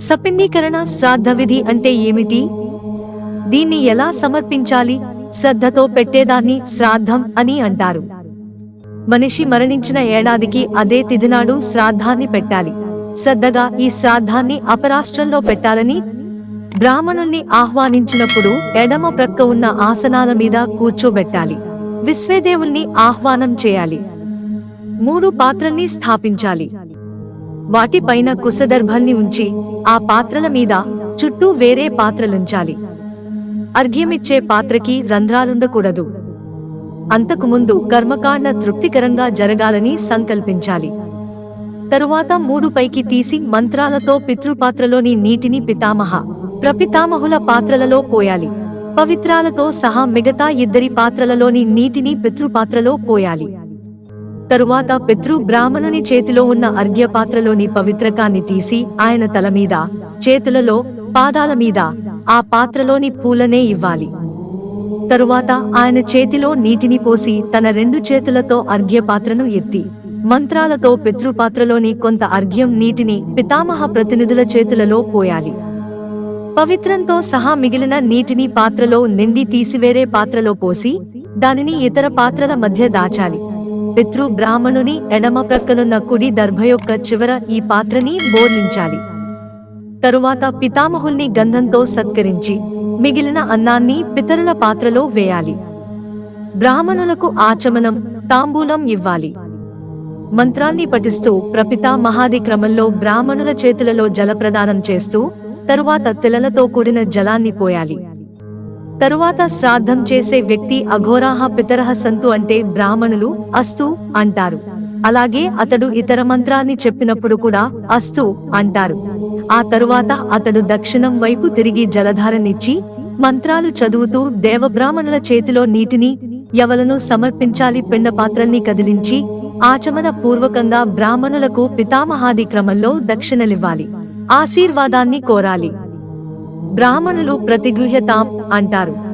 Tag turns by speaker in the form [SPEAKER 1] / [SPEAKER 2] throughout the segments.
[SPEAKER 1] సపిండీకరణ శ్రాద్ధ విధి అంటే ఏమిటి? దీన్ని ఎలా సమర్పించాలి? శ్రద్ధతో పెట్టేదాన్ని శ్రాద్ధం అని అంటారు. మనిషి మరణించిన ఏడాదికి అదే తిథినాడు శ్రాద్ధాన్ని పెట్టాలి. శ్రద్ధగా ఈ శ్రాద్ధాన్ని అపరాష్ట్రంలో పెట్టాలని బ్రాహ్మణుణ్ణి ఆహ్వానించినప్పుడు ఎడమ ప్రక్క ఉన్న ఆసనాల మీద కూర్చోబెట్టాలి. విశ్వేదేవుల్ని ఆహ్వానం చేయాలి. మూడు పాత్రల్ని స్థాపించాలి. వాటిపైన కుశదర్భల్ని ఉంచి ఆ పాత్రల మీద చుట్టూ వేరే పాత్రలుంచాలి. అర్ఘ్యమిచ్చే పాత్రకి రంధ్రాలుండకూడదు. అంతకుముందు కర్మకాండ తృప్తికరంగా జరగాలని సంకల్పించాలి. తరువాత మూడు పైకి తీసి మంత్రాలతో పితృపాత్రలోని నీటిని పితామహ ప్రపితామహుల పాత్రలలో పోయాలి. పవిత్రాలతో సహా మిగతా ఇద్దరి పాత్రలలోని నీటిని పితృపాత్రలో పోయాలి. తరువాత పితృ బ్రాహ్మణుని చేతిలో ఉన్న అర్ఘ్యపాత్రలోని పవిత్రకాన్ని తీసి ఆయన తల మీద చేతులలో పాదాల మీద ఆ పాత్రలోని పూలనే ఇవ్వాలి. తరువాత ఆయన చేతిలో నీటిని పోసి తన రెండు చేతులతో అర్ఘ్యపాత్రను ఎత్తి మంత్రాలతో పితృపాత్రలోని కొంత అర్ఘ్యం నీటిని పితామహ ప్రతినిధుల చేతులలో పోయాలి. పవిత్రంతో సహా మిగిలిన నీటిని పాత్రలో నిండి తీసివేరే పాత్రలో పోసి దానిని ఇతర పాత్రల మధ్య దాచాలి. పితృ బ్రాహ్మణుని ఎడమ ప్రక్కనున్న కుడి దర్భ యొక్క చివర ఈ పాత్రని బోర్లించాలి తరువాత పితామహుల్ని గంధంతో సత్కరించి మిగిలిన అన్నాన్ని పితరుల పాత్రలో వేయాలి. బ్రాహ్మణులకు ఆచమనం తాంబూలం ఇవ్వాలి. మంత్రాల్ని పఠిస్తూ ప్రపిత మహాది క్రమంలో బ్రాహ్మణుల చేతులలో జలప్రదానం చేస్తూ తరువాత తిలలతో కూడిన జలాన్ని పోయాలి. తరువాత శ్రాద్ధం చేసే వ్యక్తి అఘోరాహ పితరహ సంతు అంటే బ్రాహ్మణులు అస్తు అంటారు. అలాగే అతడు ఇతర మంత్రాన్ని చెప్పినప్పుడు కూడా అస్తు అంటారు. ఆ తరువాత అతడు దక్షిణం వైపు తిరిగి జలధారనిచ్చి మంత్రాలు చదువుతూ దేవబ్రాహ్మణుల చేతిలో నీటిని ఎవలను సమర్పించాలి పిండ పాత్రల్ని కదిలించి ఆచమన పూర్వకంగా బ్రాహ్మణులకు పితామహాది క్రమంలో దక్షిణలివ్వాలి. ఆశీర్వాదాన్ని కోరాలి. బ్రాహ్మణులు ప్రతిగృహ్యతాం అంటారు.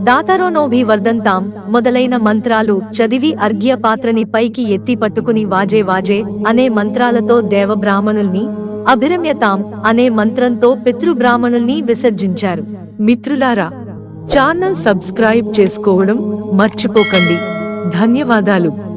[SPEAKER 1] దాతరోనోభి వర్ధంతాం మొదలైన మంత్రాలు చదివి అర్ఘ్య పాత్రని పైకి ఎత్తి పట్టుకుని వాజే వాజే అనే మంత్రాలతో దేవబ్రాహ్మణుల్ని అభిరమ్యతాం అనే మంత్రంతో పితృబ్రాహ్మణుల్ని విసర్జించారు. మిత్రులారా ఛానల్ సబ్స్క్రైబ్ చేసుకోవడం మర్చిపోకండి. ధన్యవాదాలు.